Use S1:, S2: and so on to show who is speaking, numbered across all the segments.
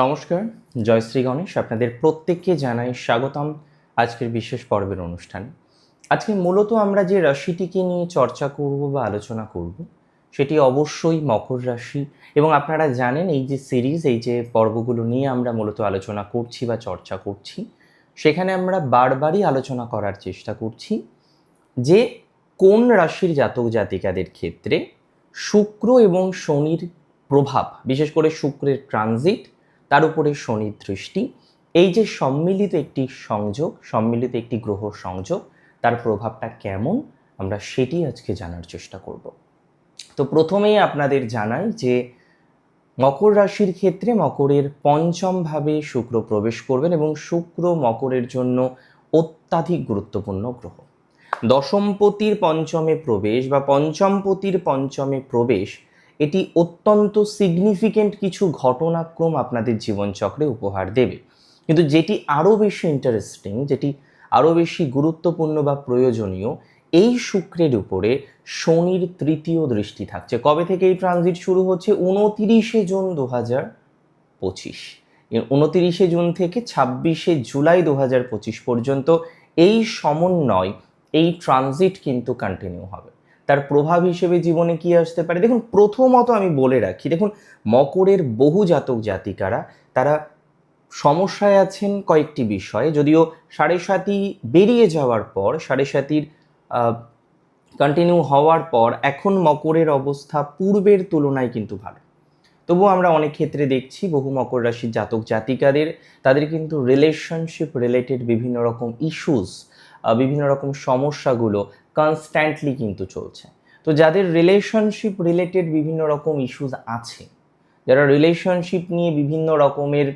S1: নমস্কার জয়শ্রী গণেশ। আপনাদের প্রত্যেককে জানাই স্বাগতম আজকের বিশেষ পর্বের অনুষ্ঠানে। আজকে মূলত আমরা যে রাশিটিকে নিয়ে চর্চা করব বা আলোচনা করব, সেটি অবশ্যই মকর রাশি। এবং আপনারা জানেন, এই যে সিরিজ, এই যে পর্বগুলো নিয়ে আমরা মূলত আলোচনা করছি বা চর্চা করছি, সেখানে আমরা বারবারই আলোচনা করার চেষ্টা করছি যে কোন রাশির জাতক জাতিকাদের ক্ষেত্রে শুক্র এবং শনির প্রভাব, বিশেষ করে শুক্রের ট্রানজিট তার উপরে শনির দৃষ্টি। এই যে সম্মিলিত একটি সংযোগ, সম্মিলিত একটি গ্রহ সংযোগ, তার প্রভাবটা কেমন, আমরা সেটি আজকে জানার চেষ্টা করব। তো প্রথমেই আপনাদের জানাই যে মকর রাশির ক্ষেত্রে মকরের পঞ্চম ভাবে শুক্র প্রবেশ করবেন এবং শুক্র মকরের জন্য অত্যাধিক গুরুত্বপূর্ণ গ্রহ। দশমপতির পঞ্চমে প্রবেশ বা পঞ্চমপতির পঞ্চমে প্রবেশ এটি অত্যন্ত সিগনিফিকেন্ট কিছু ঘটনাক্রম আপনাদের জীবনচক্রে উপহার দেবে। কিন্তু যেটি আরও বেশি ইন্টারেস্টিং যেটি আরও বেশি গুরুত্বপূর্ণ বা প্রয়োজনীয়, এই শুক্রের উপরে শনির তৃতীয় দৃষ্টি থাকছে। কবে থেকে এই ট্রানজিট শুরু হচ্ছে? উনতিরিশে জুন দু হাজার পঁচিশ উনতিরিশে জুন থেকে ছাব্বিশে জুলাই দু হাজার পঁচিশ পর্যন্ত এই সমন্বয়, এই ট্রানজিট কিন্তু কন্টিনিউ হবে। তার প্রভাব হিসেবে জীবনে কি আসতে পারে? দেখুন, প্রথমত আমি বলে রাখি, দেখুন, মকরের বহু জাতক জাতিকারা, তারা সমস্যায় আছেন কয়েকটি বিষয়ে। যদিও সাড়ে সাতি বেরিয়ে যাওয়ার পর, সাড়ে সাতির কন্টিনিউ হওয়ার পর, এখন মকরের অবস্থা পূর্বের তুলনায় কিন্তু ভালো। তবুও আমরা অনেক ক্ষেত্রে দেখছি, বহু মকর রাশির জাতক জাতিকাদের, তাদের কিন্তু রিলেশনশিপ রিলেটেড বিভিন্ন রকম ইস্যুস বিভিন্ন রকম সমস্যাগুলো কনস্ট্যান্টলি কিন্তু চলছে। তো যাদের রিলেশনশিপ রিলেটেড বিভিন্ন রকম ইস্যুস আছে, যারা রিলেশনশিপ নিয়ে বিভিন্ন রকমের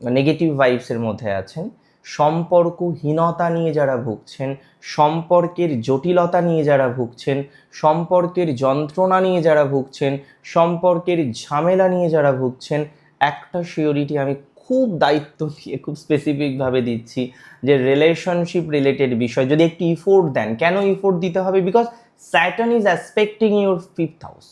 S1: নেগেটিভ ভাইবসের মধ্যে আছেন, সম্পর্কহীনতা নিয়ে যারা ভুগছেন, সম্পর্কের জটিলতা নিয়ে যারা ভুগছেন, সম্পর্কের যন্ত্রণা নিয়ে যারা ভুগছেন, সম্পর্কের ঝামেলা নিয়ে যারা ভুগছেন, একটা সিওরিটি আমি খুব দায়িত্ব দিয়ে খুব স্পেসিফিকভাবে দিচ্ছি যে রিলেশনশিপ রিলেটেড বিষয় যদি একটি ইফোর্ট দেন, কেন ইফোর্ট দিতে হবে? Because Saturn is aspecting your fifth house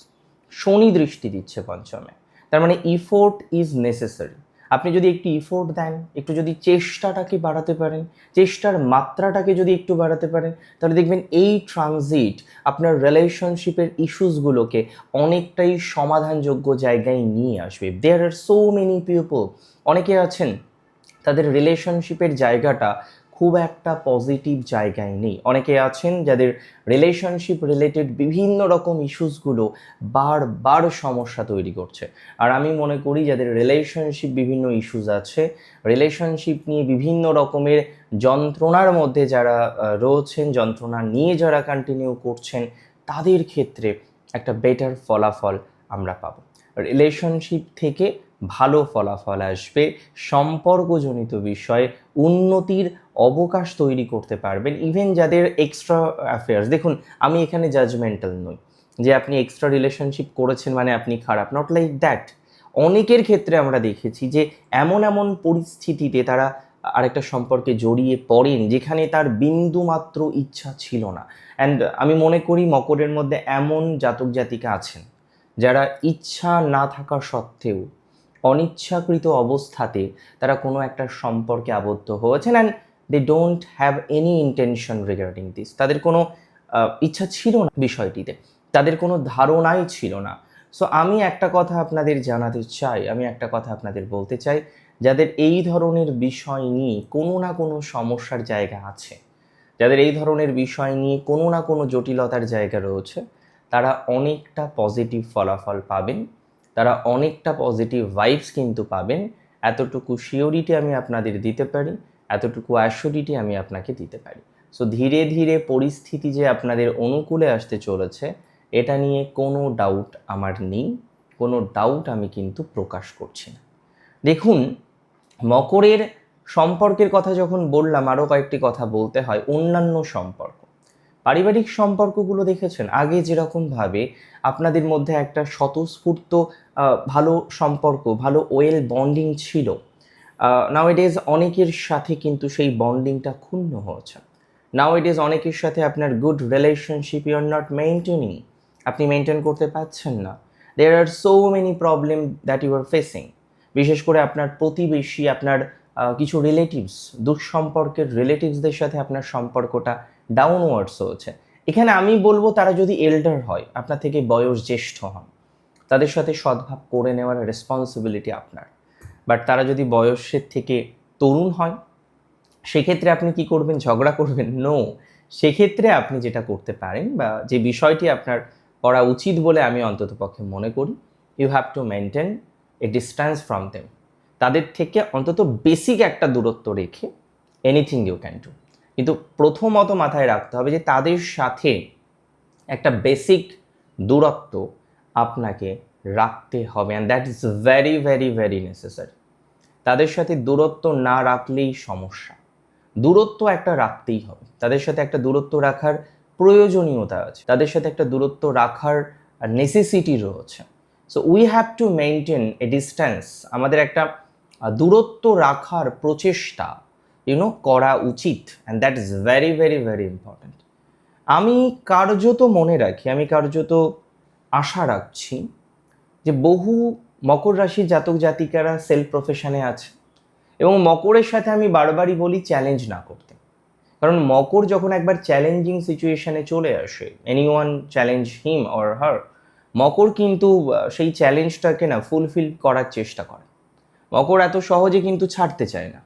S1: শনি দৃষ্টি দিচ্ছে পঞ্চমে। তার মানে ইফোর্ট ইজ নেসেসারি আপনি যদি একটু ইফোর্ট দেন, একটু যদি চেষ্টাটাকে বাড়াতে পারেন, চেষ্টার মাত্রাটাকে যদি একটু বাড়াতে পারেন, তাহলে দেখবেন এই ট্রানজিট আপনার রিলেশনশিপের ইস্যুসগুলোকে অনেকটাই সমাধানযোগ্য জায়গায় নিয়ে আসবে। There are so many people অনেকে আছেন, তাদের রিলেশনশিপের জায়গাটা খুব একটা পজিটিভ জায়গায় নেই। অনেকে আছেন যাদের রিলেশনশিপ রিলেটেড বিভিন্ন রকম ইস্যুসগুলো বারবার সমস্যা তৈরি করছে। আর আমি মনে করি যাদের রিলেশনশিপ বিভিন্ন ইস্যুস আছে রিলেশনশিপ নিয়ে বিভিন্ন রকমের যন্ত্রণার মধ্যে যারা রয়েছেন, যন্ত্রণা নিয়ে যারা কন্টিনিউ করছেন, তাদের ক্ষেত্রে একটা বেটার ফলাফল আমরা পাবো। রিলেশনশিপ থেকে ভালো ফলাফল আসবে। সম্পর্কজনিত বিষয়ে উন্নতির অবকাশ তৈরি করতে পারবেন ইভেন যাদের এক্সট্রা অ্যাফেয়ার্স দেখুন, আমি এখানে জাজমেন্টাল নই। যে আপনি এক্সট্রা রিলেশনশিপ করেছেন মানে আপনি খারাপ নট লাইক দ্যাট অনেকের ক্ষেত্রে আমরা দেখেছি যে এমন এমন পরিস্থিতিতে তারা আরেকটা সম্পর্কে জড়িয়ে পড়েন যেখানে তার বিন্দু মাত্র ইচ্ছা ছিল না। অ্যান্ড আমি মনে করি মকরের মধ্যে এমন জাতক জাতিকা আছেন যারা ইচ্ছা না থাকা সত্ত্বেও অনিচ্ছাকৃত অবস্থাতে তারা কোনো একটা সম্পর্কে আবদ্ধ হয়েছেন and they don't have any intention regarding this তাদের কোনো ইচ্ছা ছিল না বিষয়টিতে। তাদের কোনো ধারণাই ছিল না। সো আমি একটা কথা আপনাদের জানাতে চাই, আমি একটা কথা আপনাদের বলতে চাই, যাদের এই ধরনের বিষয় নিয়ে কোনো না কোনো সমস্যার জায়গা আছে, যাদের এই ধরনের বিষয় নিয়ে কোনো না কোনো জটিলতার জায়গা রয়েছে, তারা অনেকটা পজিটিভ ফলাফল পাবেন। তারা অনেকটা পজিটিভ ভাইবস কিন্তু পাবেন। এতটুকু শিওরিটি আমি আপনাদের দিতে পারি, এতটুকু অ্যাসিডিটি আমি আপনাকে দিতে পারি। সো ধীরে ধীরে পরিস্থিতি যে আপনাদের অনুকূলে আসতে চলেছে, এটা নিয়ে কোনো ডাউট আমার নেই, কোনো ডাউট আমি কিন্তু প্রকাশ করছি না। দেখুন, মকরের সম্পর্কের কথা যখন বললাম আরও কয়েকটি কথা বলতে হয়, অন্যান্য সম্পর্ক। পারিবারিক সম্পর্কগুলো দেখেছেন? আগে যেরকমভাবে আপনাদের মধ্যে একটা স্বতঃস্ফূর্ত ভালো সম্পর্ক, ভালো ওয়েল বন্ডিং ছিল নাও ইট অনেকের সাথে কিন্তু সেই বন্ডিংটা ক্ষুণ্ণ হয়েছে। নাও ইজ অনেকের সাথে আপনার good relationship you are not maintaining আপনি মেনটেন করতে পারছেন না। There are so many problem that you are facing বিশেষ করে আপনার প্রতিবেশী, আপনার কিছু রিলেটিভস দুঃসম্পর্কের রিলেটিভসদের সাথে আপনার সম্পর্কটা ডাউনওয়ার্ডস হচ্ছে। এখানে আমি বলব তারা যদি এল্ডার হয়, আপনার থেকে বয়স জ্যেষ্ঠ হন, তাদের সাথে সদ্ভাব করে নেওয়ার রেসপন্সিবিলিটি আপনার। বাট তারা যদি বয়সের থেকে তরুণ হয়, সেক্ষেত্রে আপনি কি করবেন? ঝগড়া করবেন? নো সেক্ষেত্রে আপনি যেটা করতে পারেন বা যে বিষয়টি আপনার করা উচিত বলে আমি অন্তত পক্ষে মনে করি you have to maintain a distance from them তাদের থেকে অন্তত বেসিক একটা দূরত্ব রেখে এনিথিং ইউ ক্যান ডু কিন্তু প্রথমত মাথায় রাখতে হবে যে তাদের সাথে একটা বেসিক দূরত্ব আপনাকে রাখতে হবে and that is very very very necessary তাদের সাথে দূরত্ব না রাখলেই সমস্যা। দূরত্ব একটা রাখতেই হবে। তাদের সাথে একটা দূরত্ব রাখার প্রয়োজনীয়তা আছে। তাদের সাথে একটা দূরত্ব রাখার নেসেসিটি রয়েছে। So we have to maintain a distance আমাদের একটা দূরত্ব রাখার প্রচেষ্টা ইউনো করা উচিত and that is very very very important আমি কার্যত মনে রাখি, আমি কার্যত আশা রাখছি যে বহু মকর রাশির জাতক জাতিকারা সেলফ প্রফেশনে আছে এবং মকরের সাথে আমি বারবারই বলি চ্যালেঞ্জ না করতে। কারণ মকর যখন একবার চ্যালেঞ্জিং সিচুয়েশানে চলে আসে any one challenge him or her মকর কিন্তু সেই চ্যালেঞ্জটাকে না ফুলফিল করার চেষ্টা করে। মকর এত সহজে কিন্তু ছাড়তে চায় না।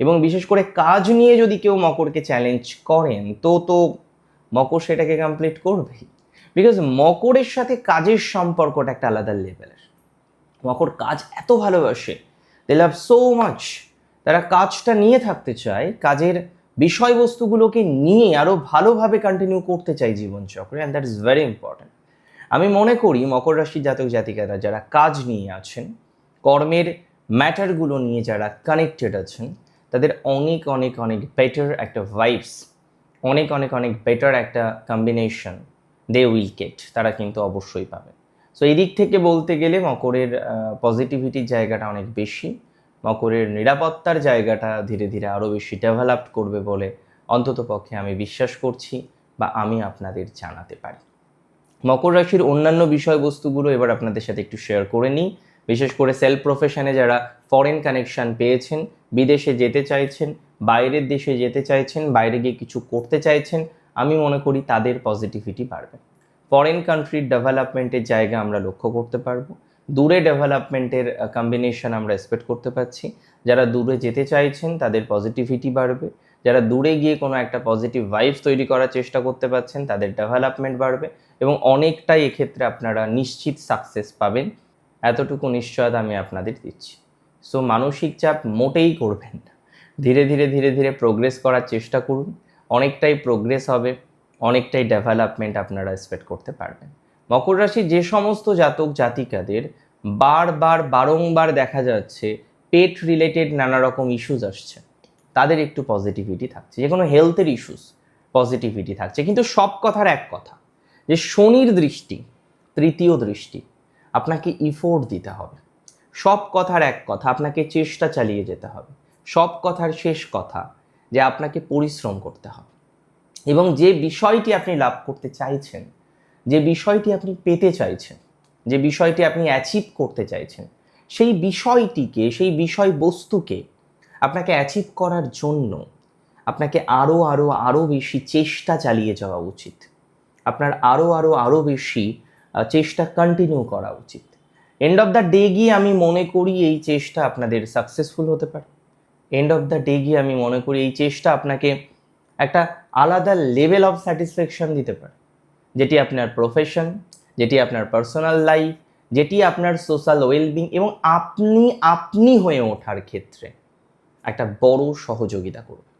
S1: এবং বিশেষ করে কাজ নিয়ে যদি কেউ মকরকে চ্যালেঞ্জ করেন, তো তো মকর সেটাকে কমপ্লিট করবেই। বিকজ মকরের সাথে কাজের সম্পর্কটা একটা আলাদা লেভেলের মকর কাজ এত ভালোবাসে দে লাভ সো মাচ তারা কাজটা নিয়ে থাকতে চায়, কাজের বিষয়বস্তুগুলোকে নিয়ে আরও ভালোভাবে কন্টিনিউ করতে চাই জীবনচক্রে and that is very important আমি মনে করি মকর রাশির জাতক জাতিকারা যারা কাজ নিয়ে আছেন, কর্মের ম্যাটারগুলো নিয়ে যারা কানেক্টেড আছেন তাদের অনেক অনেক অনেক বেটার একটা ভাইবস অনেক অনেক অনেক বেটার একটা কম্বিনেশন দে উইল গেট তারা কিন্তু অবশ্যই পাবে। সো এই দিক থেকে বলতে গেলে মকরের পজিটিভিটির জায়গাটা অনেক বেশি, মকরের নিরাপত্তার জায়গাটা ধীরে ধীরে আরও বেশি ডেভেলপ করবে বলে অন্তত পক্ষে আমি বিশ্বাস করছি বা আমি আপনাদের জানাতে পারি। মকর রাশির অন্যান্য বিষয়বস্তুগুলো এবার আপনাদের সাথে একটু শেয়ার করে নিই। বিশেষ করে সেলফ প্রফেশনে যারা ফরেন কানেকশন পেয়েছেন, বিদেশে যেতে চাইছেন, বাইরের দেশে যেতে চাইছেন, বাইরে গিয়ে কিছু করতে চাইছেন, আমি মনে করি তাদের পজিটিভিটি বাড়বে। ফরেন কান্ট্রির ডেভেলপমেন্টের জায়গা আমরা লক্ষ্য করতে পারব। দূরে ডেভেলপমেন্টের কম্বিনেশন আমরা এক্সপেক্ট করতে পারছি। যারা দূরে যেতে চাইছেন, তাদের পজিটিভিটি বাড়বে। যারা দূরে গিয়ে কোনো একটা পজিটিভ ভাইবস তৈরি করার চেষ্টা করতে পারছেন, তাদের ডেভেলপমেন্ট বাড়বে। এবং অনেকটাই এক্ষেত্রে আপনারা নিশ্চিত সাকসেস পাবেন। এতটুকু নিশ্চয়তা আমি আপনাদের দিচ্ছি। সো মানসিক চাপ মোটেই করবেন না। ধীরে ধীরে ধীরে ধীরে প্রোগ্রেস করার চেষ্টা করুন। অনেকটাই প্রোগ্রেস হবে, অনেকটাই ডেভেলপমেন্ট আপনারা এক্সপেক্ট করতে পারবেন। মকর রাশি যে সমস্ত জাতক জাতিকাদের বারবার, বারংবার দেখা যাচ্ছে পেট রিলেটেড নানা রকম ইস্যুস আসছে। তাদের একটু পজিটিভিটি থাকছে। যে কোনো হেলথের ইস্যুস পজিটিভিটি থাকছে। কিন্তু সব কথার এক কথা, যে শনির দৃষ্টি, তৃতীয় দৃষ্টি আপনাকে ইফোর্ট দিতে হবে। সব কথার এক কথা, আপনাকে চেষ্টা চালিয়ে যেতে হবে। সব কথার শেষ কথা যে আপনাকে পরিশ্রম করতে হবে। এবং যে বিষয়টি আপনি লাভ করতে চাইছেন, যে বিষয়টি আপনি পেতে চাইছেন, যে বিষয়টি আপনি অ্যাচিভ করতে চাইছেন, সেই বিষয়টিকে, সেই বিষয়বস্তুকে আপনাকে অ্যাচিভ করার জন্য আপনাকে আরও আরও আরও বেশি চেষ্টা চালিয়ে যাওয়া উচিত। আপনার আরও আরও আরও বেশি চেষ্টা কন্টিনিউ করা উচিত। এন্ড অফ দ্য ডে গিয়ে আমি মনে করি এই চেষ্টা আপনাদের সাকসেসফুল হতে পারে। এন্ড অফ দ্য ডে গিয়ে আমি মনে করি এই চেষ্টা আপনাকে একটা আলাদা লেভেল অফ স্যাটিসফ্যাকশন দিতে পারে। যেটি আপনার প্রফেশন যেটি আপনার পার্সোনাল লাইফ যেটি আপনার সোশ্যাল ওয়েলবিং এবং আপনি আপনি হয়ে ওঠার ক্ষেত্রে একটা বড় সহযোগিতা করবে।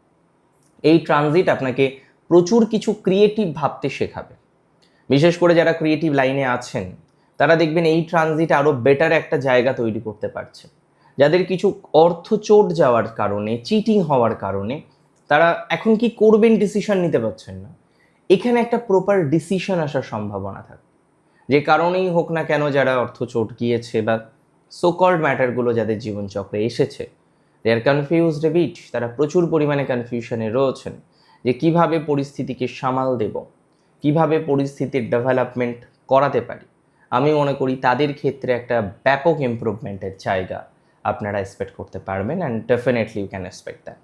S1: এই ট্রানজিট আপনাকে প্রচুর কিছু ক্রিয়েটিভ ভাবতে শেখাবে। বিশেষ করে যারা ক্রিয়েটিভ লাইনে আছেন, তারা দেখবেন এই ট্রানজিট আরও বেটার একটা জায়গা তৈরি করতে পারছে। যাদের কিছু অর্থ চোট যাওয়ার কারণে চিটিং হওয়ার কারণে, তারা এখন কি করবেন ডিসিশন নিতে পারছেন না। এখানে একটা প্রপার ডিসিশন আসার সম্ভাবনা থাকে। যে কারণেই হোক না কেন যারা অর্থ চোট গিয়েছে বা সোকল্ড ম্যাটারগুলো যাদের জীবনচক্রে এসেছে দে আর কনফিউজড বিট তারা প্রচুর পরিমাণে কনফিউশনে রয়েছেন যে কীভাবে পরিস্থিতিকে সামাল দেব। কীভাবে পরিস্থিতির ডেভেলপমেন্ট করাতে পারি? আমি মনে করি তাদের ক্ষেত্রে একটা ব্যাপক ইমপ্রুভমেন্টের জায়গা আপনারা এক্সপেক্ট করতে পারবেন and definitely you can expect that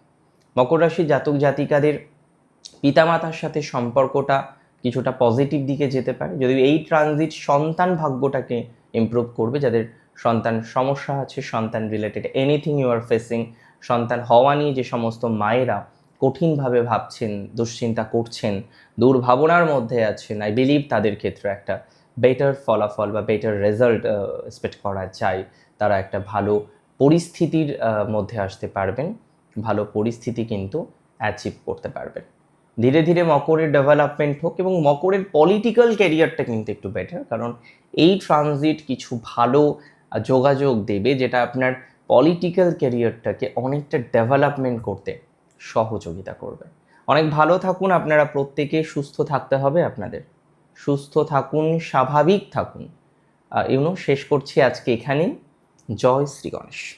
S1: মকর রাশি জাতক জাতিকাদের পিতামাতার সাথে সম্পর্কটা কিছুটা পজিটিভ দিকে যেতে পারে। যদিও এই ট্রানজিট সন্তান ভাগ্যটাকে ইমপ্রুভ করবে, যাদের সন্তান সমস্যা আছে, সন্তান related anything you are facing সন্তান হওয়া নিয়ে যে সমস্ত মায়েরা কঠিনভাবে ভাবছেন, দুশ্চিন্তা করছেন, দুর্ভাবনার মধ্যে আছেন আই বিলিভ তাদের ক্ষেত্রে একটা বেটার ফলাফল বা বেটার রেজাল্ট এক্সপেক্ট করা যায়। তারা একটা ভালো পরিস্থিতির মধ্যে আসতে পারবেন, ভালো পরিস্থিতি কিন্তু অ্যাচিভ করতে পারবেন। ধীরে ধীরে মকরের ডেভেলপমেন্ট হোক এবং মকরের পলিটিক্যাল ক্যারিয়ারটা কিন্তু একটু বেটার কারণ এই ট্রানজিট কিছু ভালো যোগাযোগ দেবে যেটা আপনার পলিটিক্যাল ক্যারিয়ারটাকে অনেকটা ডেভেলপমেন্ট করতে সহযোগিতা করবে। অনেক ভালো থাকুন, আপনারা প্রত্যেকে সুস্থ থাকতে হবে আপনাদের। সুস্থ থাকুন, স্বাভাবিক থাকুন। ইউনো, শেষ করছি আজকে এখানেই। জয় শ্রী গণেশ।